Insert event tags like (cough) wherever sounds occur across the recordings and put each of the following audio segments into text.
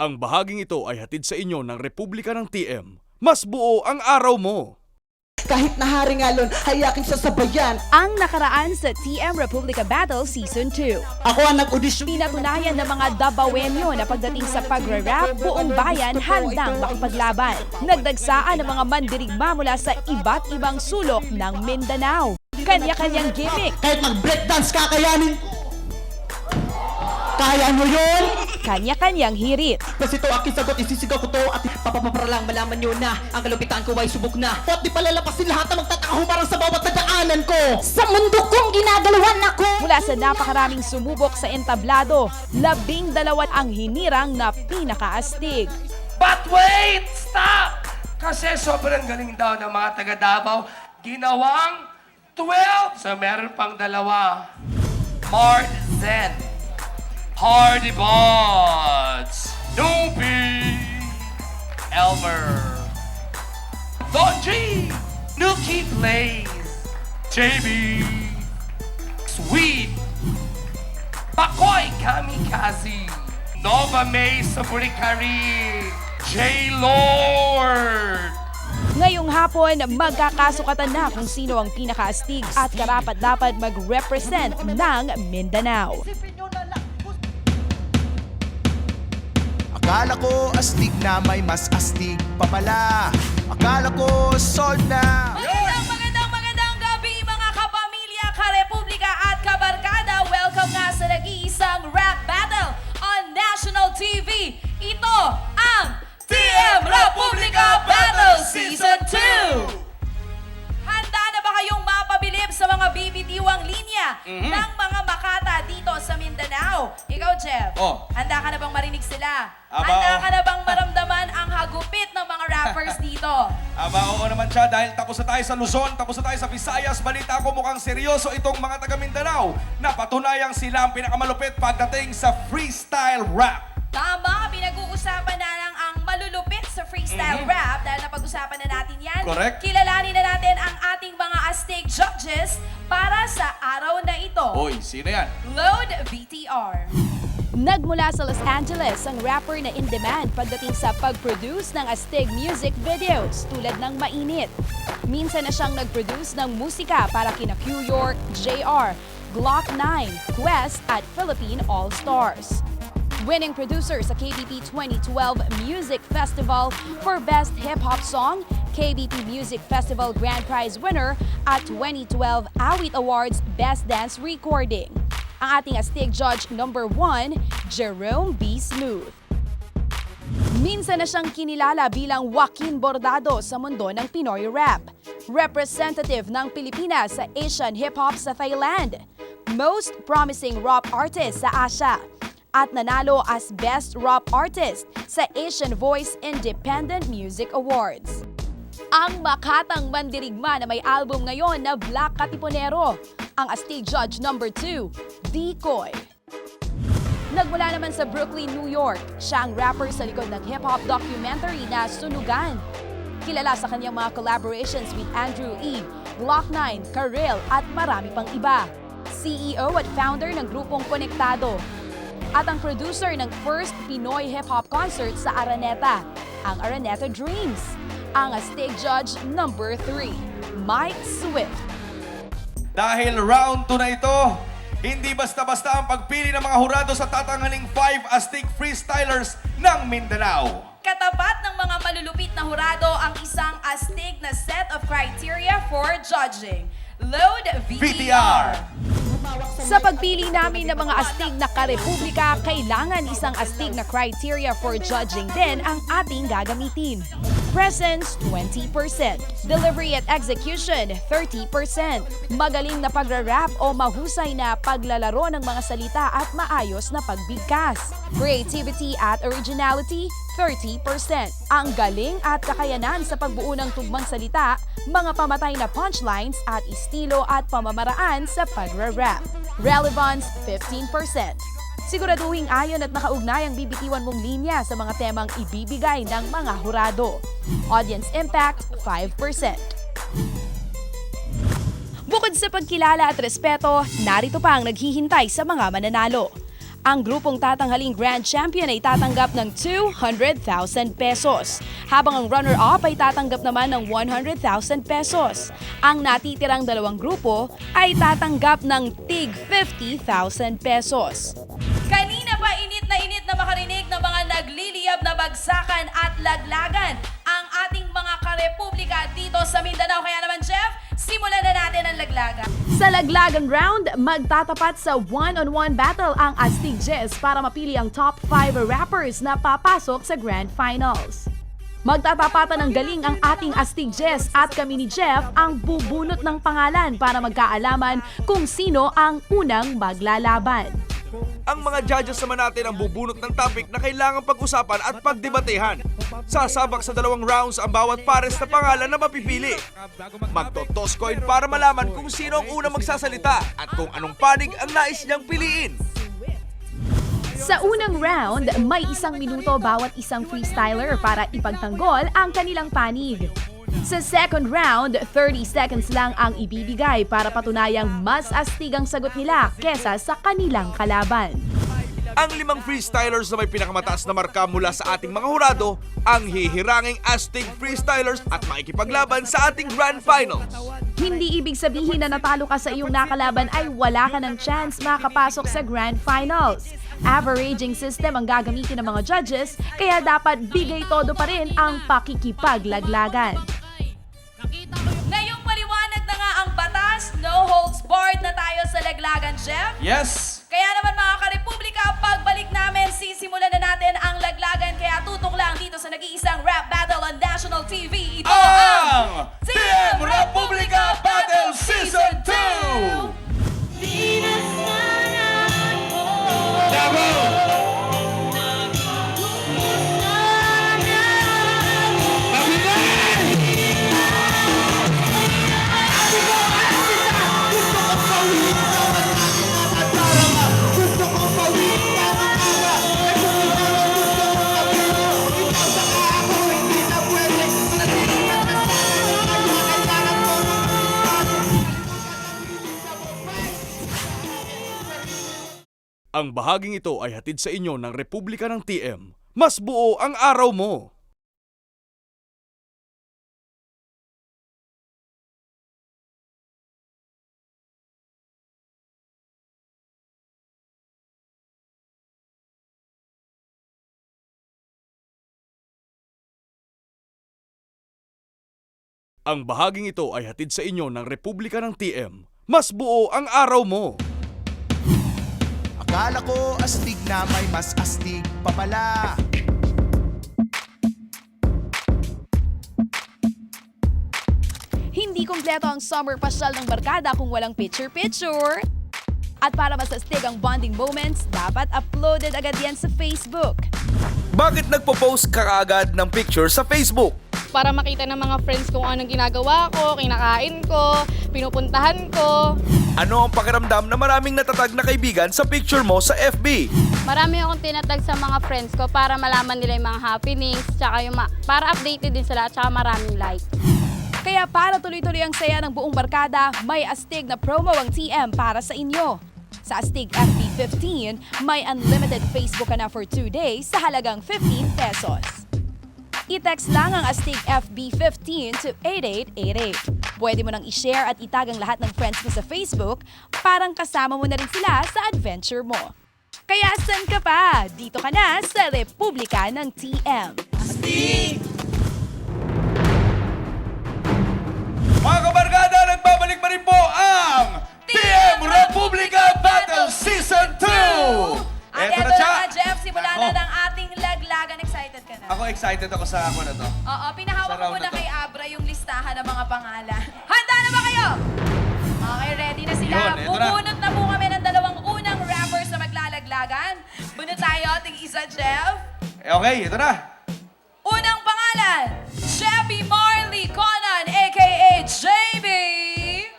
Ang bahaging ito ay hatid sa inyo ng Republika ng TM. Mas buo ang araw mo. Kahit nahari nga lon, hayakin sa sabayan. Ang nakaraan sa TM Republica Battle Season 2. Ako ang nag-audition. Pinatunayan ng mga Dabawenyo na pagdating sa pagre-rap, buong bayan handang makipaglaban. Nagdagsaan ng mga mandirigma mula sa iba't ibang sulok ng Mindanao. Kanya-kanyang gimmick, Kahit mag-breakdance, kakayanin ko. Kaya mo yun? Kanya-kanyang hirit. Kasi ito aking sagot, isisigaw ko to at papapaparalang malaman nyo na ang kalupitan ko ay subok na. At di palalapasin lahat na magtatahumarang sa bawat nadaanan ko. Sa mundo kong ginagalawan ako. Mula sa napakaraming sumubok sa entablado, labing dalawa ang hinirang na pinakaastig. But wait! Stop! Kasi sobrang galing daw ng mga taga Davao. Ginawang 12. So meron pang dalawa. Mard Zen. Hardy Bots. Nubi. Elmer. Don G. Nuki Blaze. JB. Sweet. Pakoy Kamikaze. Nova May Saburikari. J-Lord. Ngayong hapon, magkakasukatan na kung sino ang pinakaastig at karapat dapat mag-represent ng Mindanao. Akala ko astig na may mas astig pa pala. Akala ko sold na sila? Aba, Handa ka na bang maramdaman ang hagupit ng mga rappers dito? Aba, oo naman siya dahil tapos na tayo sa Luzon, tapos na tayo sa Visayas. Balita ko mukhang seryoso itong mga taga Mindanao na patunayang sila ang pinakamalupit pagdating sa freestyle rap. Tama, pinag-uusapan na lang ang malulupit sa freestyle rap dahil napag-usapan na natin yan. Correct. Kilalanin na natin ang ating mga astig judges para sa araw na ito. Hoy, sino yan? Load VTR. Nagmula sa Los Angeles ang rapper na in demand pagdating sa pag-produce ng astig music videos tulad ng Mainit. Minsan na siyang nag-produce ng musika para kina Q York, JR, Glock 9, Quest at Philippine All-Stars. Winning producer sa KBP 2012 Music Festival for Best Hip Hop Song, KBP Music Festival Grand Prize winner at 2012 Awit Awards Best Dance Recording. Ang ating astig judge number 1, Jerome B. Smooth. Minsan na siyang kinilala bilang Joaquin Bordado sa mundo ng Pinoy rap. Representative ng Pilipinas sa Asian Hip Hop sa Thailand. Most Promising Rap Artist sa Asia. At nanalo as Best Rap Artist sa Asian Voice Independent Music Awards. Ang makatang mandirigma na may album ngayon na Black Katipunero, ang Astig Judge number 2, Decoy. Nagmula naman sa Brooklyn, New York, siya ang rapper sa likod ng hip-hop documentary na Sunugan. Kilala sa kanyang mga collaborations with Andrew E., Glock 9, Karel at marami pang iba. CEO at founder ng grupong Konektado. At ang producer ng first Pinoy hip-hop concert sa Araneta, ang Araneta Dreams. Ang Astig Judge number 3, Mike Swift. Dahil round 2 na ito, hindi basta-basta ang pagpili ng mga hurado sa tatanghaling 5 Astig Freestylers ng Mindanao. Katapat ng mga malulupit na hurado ang isang astig na set of criteria for judging. Load VTR. Sa pagpili namin ng mga astig na karepublika, kailangan isang astig na criteria for judging din ang ating gagamitin. Presence, 20%. Delivery at execution, 30%. Magaling na pagra-rap o mahusay na paglalaro ng mga salita at maayos na pagbigkas. Creativity at originality, 30%. Ang galing at kakayanan sa pagbuo ng tugmang salita, mga pamatay na punchlines at estilo at pamamaraan sa pagra-rap. Relevance, 15%. Siguraduhin ayon at nakaugnay ang bibitiwan mong linya sa mga temang ibibigay ng mga hurado. Audience impact, 5%. Bukod sa pagkilala at respeto, narito pa ang naghihintay sa mga mananalo. Ang grupong tatanghaling Grand Champion ay tatanggap ng 200,000 pesos, habang ang runner-up ay tatanggap naman ng 100,000 pesos. Ang natitirang dalawang grupo ay tatanggap ng tig 50,000 pesos. Kanina pa init na init na makarinig ng mga nagliliyab na bagsakan at laglagan ang ating mga karepublika dito sa Mindanao. Kaya naman, Jeff, simulan na natin ang laglagan. Sa laglagan round, magtatapat sa one-on-one battle ang Astig Jazz para mapili ang top 5 rappers na papasok sa Grand Finals. Magtatapatan ng galing ang ating Astig Jess at kami ni Jeff ang bubunot ng pangalan para magkaalaman kung sino ang unang maglalaban. Ang mga judges naman natin ang bubunot ng topic na kailangang pag-usapan at pagdebatehan. Sasabak sa dalawang rounds ang bawat pares na pangalan na mapipili. Magtotoss coin para malaman kung sino ang unang magsasalita at kung anong panig ang nais niyang piliin. Sa unang round, may isang minuto bawat isang freestyler para ipagtanggol ang kanilang panig. Sa second round, 30 seconds lang ang ibibigay para patunayang mas astig ang sagot nila kesa sa kanilang kalaban. Ang limang freestylers na may pinakamataas na marka mula sa ating mga hurado ang hihiranging Astig Freestylers at makikipaglaban sa ating Grand Finals. Hindi ibig sabihin na natalo ka sa iyong nakalaban ay wala ka ng chance makapasok sa Grand Finals. Averaging system ang gagamitin ng mga judges, kaya dapat bigay todo pa rin ang pakikipaglaglagan. Barred na tayo sa laglagan, Jeff. Yes! Kaya naman mga karepublika, pagbalik namin, sisimulan na natin ang laglagan. Kaya tutok lang dito sa nag-iisang rap battle on national TV. Ito Ang Team Republica Battle Season 2! Bahaging ito ay hatid sa inyo ng Republika ng TM. Mas buo ang araw mo! Ang bahaging ito ay hatid sa inyo ng Republika ng TM. Mas buo ang araw mo! Akala ko astig na may mas astig pa pala Hindi kumpleto ang summer pasyal ng barkada kung walang picture-picture. At para masastig ang bonding moments, dapat uploaded agad yan sa Facebook. Bakit nagpo-post ka kaagad ng picture sa Facebook? para makita ng mga friends kung anong ginagawa ko, kinakain ko, pinupuntahan ko. Ano ang pakiramdam na maraming natatag na kaibigan sa picture mo sa FB? Marami akong tinatag sa mga friends ko para malaman nila yung mga happenings, tsaka yung ma- para updated din sila, tsaka maraming like. Kaya para tuloy-tuloy ang saya ng buong barkada, may astig na promo ang TM para sa inyo. Sa Astig FB15, may unlimited Facebook ka na for 2 days sa halagang 15 pesos. I-text lang ang Astig FB15 to 8888. Pwede mo nang i-share at itag ang lahat ng friends mo sa Facebook parang kasama mo na rin sila sa adventure mo. Kaya saan ka pa? Dito ka na sa Republika ng TM. Mga kabarkada, nagbabalik pa rin po ang TM Republica Battle Season 2! At eto na Jeff, simulan na ng ating laglagan. Excited ka na? Ako excited ako sa ako na to. Oo, pinahawak Sa ko round muna na to. kay Abra yung listahan ng mga pangalan. Handa na ba kayo? Okay, ready na sila. Yun, eto na. Bubunot na po kami ng dalawang unang rappers na maglalaglagan. Bunot tayo, ting isa, Jeff. Eh, okay, ito na. Unang pangalan, Sheppy Marley Conan, a.k.a. JB.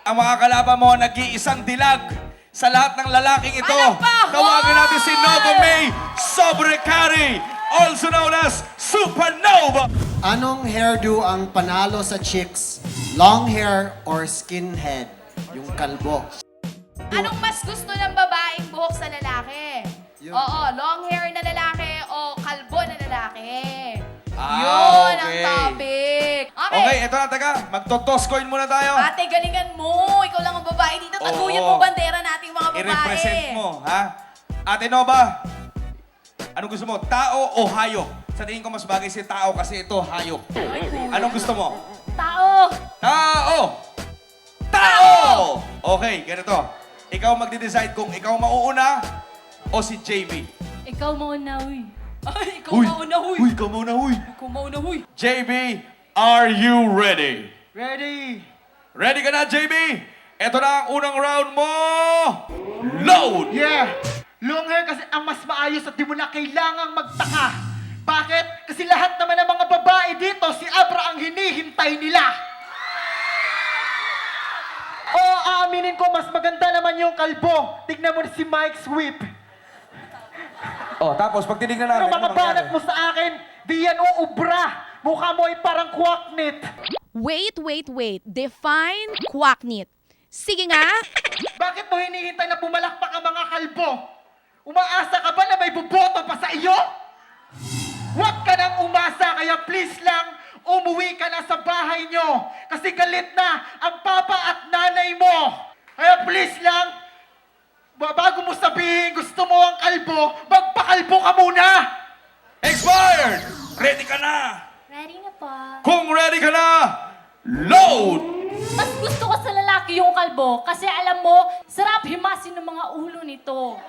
Ang mga kalaban mo, nag-iisang dilag sa lahat ng lalaking ito. Palakpakan! Tawagan natin si Nova May Sobrecari, also known as Supernova. Anong hairdo ang panalo sa chicks? Long hair or skinhead? Yung kalbo. Anong mas gusto ng babaeng buhok sa lalaki? Yun. Oo, long hair na lalaki o kalbo na lalaki. Ah, Yun ang okay. topic. Okay. Okay, eto na, taga. Magto-toss coin muna tayo. Ate, galingan mo. Ikaw lang ang babae dito. Taguyan Oo. mo bandera nating mga babae. I-represent mo, ha? Ate Nova, ano gusto mo? Tao o hayop? Sa tingin ko mas bagay si tao kasi ito hayop. Anong gusto mo? Tao! Tao! Tao! Okay, ganito. Ikaw magde-decide kung ikaw mauuna o si JB. Ikaw muna, uy. Ay, ikaw mauna, huy. Uy, ikaw mauna, uy. Ikaw mauna, huy. JB, are you ready? Ready? Ready ka na, JB? Ito na ang unang round mo! Load! Yeah! Long hair kasi ang mas maayos at di mo na kailangang magtaka. Bakit? Kasi lahat naman ng mga babae dito, si Abra ang hinihintay nila. Oo, aaminin ko, mas maganda naman yung kalbo. Tignan mo si Mike Sweep. Oh, tapos pag tinignan Pero natin, mga ano banat mangyari? mo sa akin, di yan uubra. Mukha mo ay parang kwaknit. Wait, wait, wait. Define quacknit. Sige nga. Bakit mo hinihintay na pumalakpak ang mga kalbo? Umaasa ka ba na may buboto pa sa iyo? Huwag ka nang umasa, kaya please lang, umuwi ka na sa bahay nyo. Kasi galit na ang papa at nanay mo. Kaya please lang, ba- bago mo sabihin gusto mo ang kalbo, magpakalbo ka muna! Expired! Ready ka na? Ready na po. Kung ready ka na, load! Mas gusto ko sa lalaki yung kalbo kasi alam mo, sarap himasin ng mga ulo nito.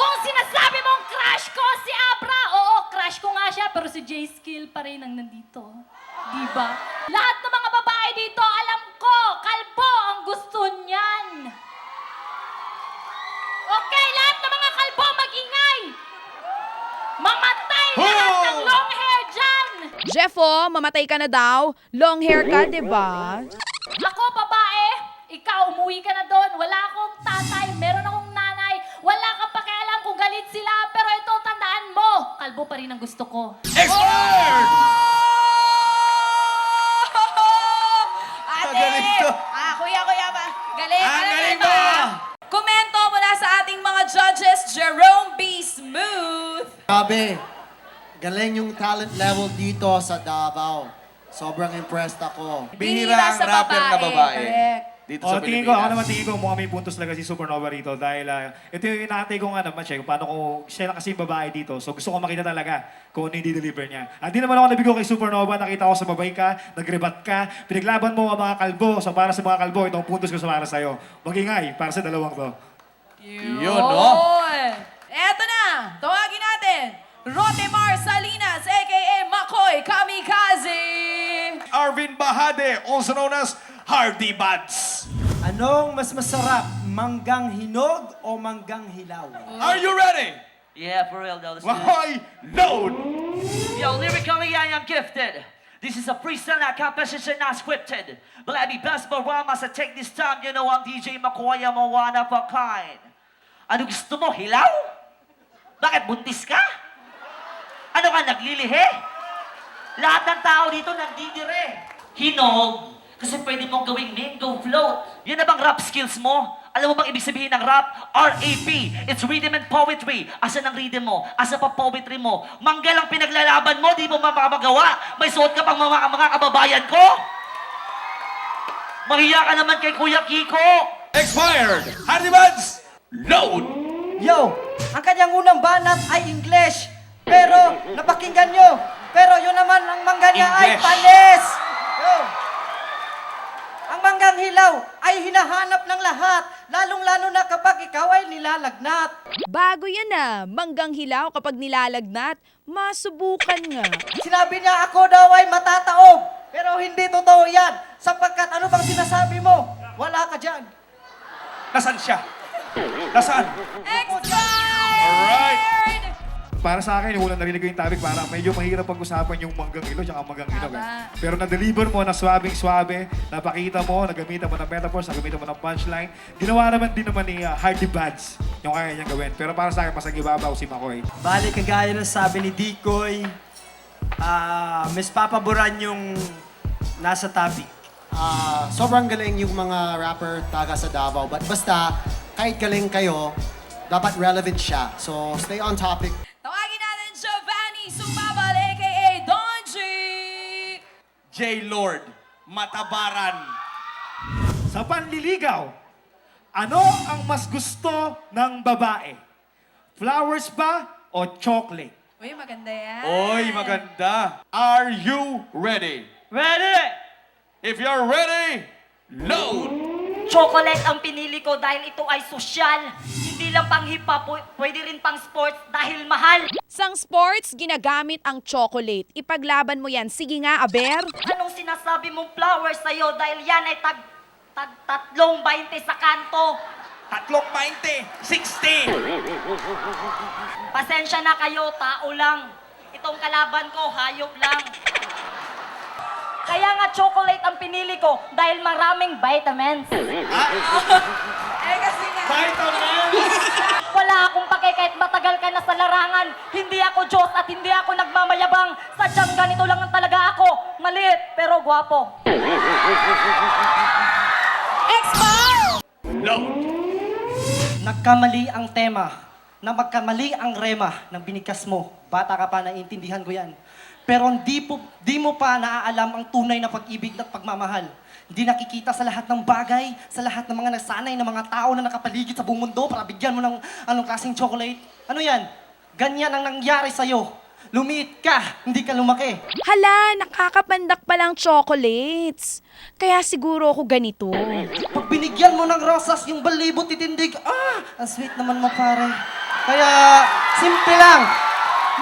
Kung sinasabi mong crush ko si Abra, oo, crush ko nga siya, pero si J Skill pa rin ang nandito. Di ba? Lahat ng mga babae dito, alam ko, kalbo ang gusto niyan. Okay, lahat ng mga kalbo, magingay! Mamatay lahat ng long hair dyan! Jeffo, mamatay ka na daw. Long hair ka, di ba? Ang gusto ko. Expired! (laughs) Ate! To. Ah, kuya, kuya ba? Galing, Ang galing, galing ba? mo! Komento mula sa ating mga judges, Jerome B. Smooth. Grabe. Galing yung talent level dito sa Davao. Sobrang impressed ako. Bihira ang sa rapper na babae. babae. Correct. Dito Oh, sa tingin ko, ako Pilipinas. naman tingin ko, mukhang may puntos talaga si Supernova rito dahil ah, ito yung inaantay ko nga naman siya, kung paano ko, siya lang kasi yung babae dito. So gusto ko makita talaga kung ano yung deliver niya. Hindi naman ako nabigo kay Supernova, nakita ko sa babay ka, nagrebat ka, pinaglaban mo ang mga kalbo. So para sa mga kalbo, itong puntos ko sa para sa'yo. Magingay, para sa dalawang to. Yun, no? Eto na, tawagin natin, Rotemar Salinas, a.k.a. Makoy Kamikaze. Arvin Bahade, also known as Hardy Buds. Anong mas masarap, manggang hinog o manggang hilaw? Are you ready? Yeah, for real though. Let's do Why? Load! Yo, lyrically I am gifted. This is a freestyle, not composition, not scripted. But I be best but rhyme as I take this time. You know I'm DJ McCoy, I'm a one of a kind. Ano gusto mo, hilaw? Bakit, buntis ka? Ano ka, naglilihi? Lahat ng tao dito nandidire. Hinog. Kasi pwede mong gawing mango float. Yan na bang rap skills mo? Alam mo bang ibig sabihin ng rap? R-A-P. It's rhythm and poetry. Asa ng rhythm mo? Asa pa poetry mo? Manggal ang pinaglalaban mo, di mo mapapagawa. May suot ka pang mga, mga kababayan ko? Mahiya ka naman kay Kuya Kiko. Expired! Hardy Buds! Load! Yo, ang kanyang unang banat ay English. Pero napakinggan nyo. Pero yun naman ang mangga niya ay English. panis. Yo. Ang manggang hilaw ay hinahanap ng lahat, lalong-lalo na kapag ikaw ay nilalagnat. Bago yan ah. Manggang hilaw kapag nilalagnat. Masubukan nga. Sinabi niya ako daw ay matataob. Pero hindi totoo yan. Sapagkat ano bang sinasabi mo? Wala ka dyan. Nasaan siya? Nasaan? Expired! Para sa akin, yung unang narinig ko yung topic, parang medyo mahirap pag-usapan yung manggang ilo at manggang hinog. Eh. Tama. Pero na-deliver mo na swabing-swabe, napakita mo, nagamitan mo ng metaphors, nagamitan mo ng punchline. Ginawa naman din naman ni uh, Hardy Buds yung kaya niyang gawin. Pero para sa akin, masagibabaw si Makoy. Bali, kagaya ng sabi ni Dikoy, ah, mas papaboran yung nasa topic. Ah, sobrang galing yung mga rapper taga sa Davao. But basta, kahit galing kayo, dapat relevant siya. So, stay on topic. J-Lord, Matabaran. Sa panliligaw, ano ang mas gusto ng babae? Flowers ba o chocolate? Uy, maganda yan. Oy, maganda. Are you ready? Ready? If you're ready, load! Chocolate ang pinili ko dahil ito ay sosyal. Hindi lang pang hip-hop, pwede rin pang sports dahil mahal. Sang sports, ginagamit ang chocolate. Ipaglaban mo yan. Sige nga, Aber. Anong sinasabi mong flowers sa'yo dahil yan ay tag, tag tatlong 20 sa kanto. Tatlong 20, 60. Pasensya na kayo, tao lang. Itong kalaban ko, hayop lang. Kaya nga chocolate ang pinili ko dahil maraming vitamins. (laughs) Eh, kasi nga. (laughs) Wala akong pake kahit matagal ka na sa larangan. Hindi ako Diyos at hindi ako nagmamayabang. Sadyang ganito lang ang talaga ako. Maliit pero gwapo. Nagkamali ang tema, na magkamali ang rema ng binikas mo. Bata ka pa, naiintindihan ko yan. Pero di, po, di mo pa naaalam ang tunay na pag-ibig at pagmamahal. Hindi nakikita sa lahat ng bagay, sa lahat ng mga nasanay na mga tao na nakapaligid sa buong mundo para bigyan mo ng anong klaseng chocolate. Ano yan? Ganyan ang nangyari sa'yo. Lumiit ka, hindi ka lumaki. Hala, nakakapandak palang chocolates. Kaya siguro ako ganito. Pag binigyan mo ng rosas yung balibo titindig, ah, ang sweet naman mo pare. Kaya, simple lang.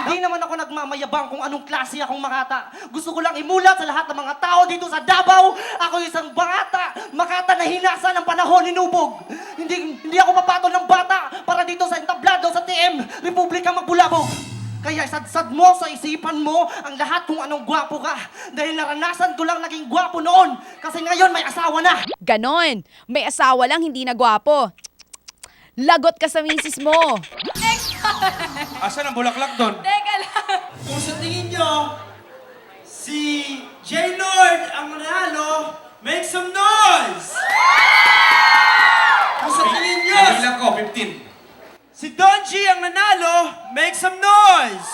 Hindi naman ako nagmamayabang kung anong klase akong makata. Gusto ko lang imulat sa lahat ng mga tao dito sa Davao. Ako isang bata, makata na hinasa ng panahon ni Nubog. Hindi, hindi ako mapatol ng bata para dito sa entablado sa TM, Republika Magbulabog. Kaya sadsad mo sa isipan mo ang lahat kung anong gwapo ka. Dahil naranasan ko lang naging gwapo noon. Kasi ngayon may asawa na. Ganon. May asawa lang, hindi na gwapo. Lagot ka sa misis mo. Asan ang bulaklak doon? Teka lang. Kung sa tingin nyo, si J-Lord ang manalo, make some noise! Kung sa tingin nyo, Ilan ko? 15. si Donji ang nanalo, make some noise!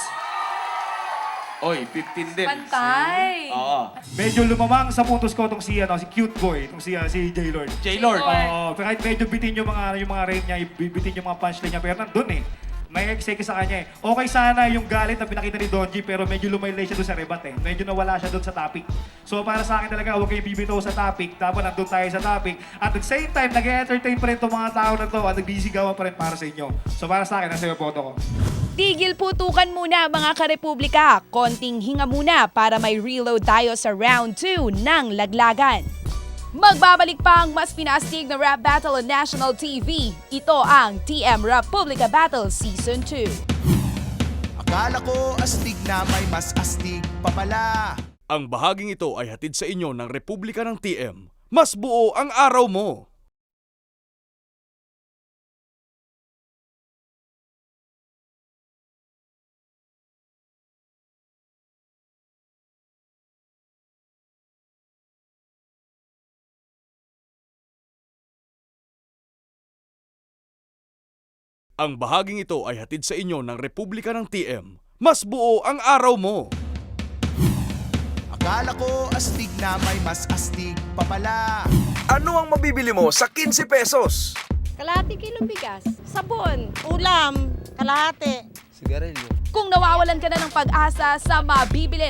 Oy, 15 din. Pantay. Oo. Medyo lumamang sa puntos ko itong si, ano, si cute boy, itong si, ah, si J-Lord. J-Lord. Oo, pero kahit medyo bitin yung mga yung mga rate niya, bitin yung mga punchline niya, pero nandun eh. May exeke sa kanya eh. Okay sana yung galit na pinakita ni Donji, pero medyo lumaylay siya doon sa rebat eh. Medyo nawala siya doon sa topic. So para sa akin talaga, huwag kayong bibitaw sa topic, tapos nandun tayo sa topic. At at the same time, nag-entertain pa rin itong mga tao na to at nagbisigawan pa rin para sa inyo. So para sa akin, nasa iyo boto ko. Tigil putukan muna mga karepublika. Konting hinga muna para may reload tayo sa round 2 ng laglagan. Magbabalik pa ang mas pinastig na rap battle on national TV. Ito ang TM Republica Battle Season 2. Akala ko astig na may mas astig pa pala Ang bahaging ito ay hatid sa inyo ng Republika ng TM. Mas buo ang araw mo! Ang bahaging ito ay hatid sa inyo ng Republika ng TM. Mas buo ang araw mo! Akala ko astig na may mas astig pa pala Ano ang mabibili mo sa 15 pesos? Kalahati kilong bigas. Sabon. Ulam. Kalahati. Kung nawawalan ka na ng pag-asa sa mabibili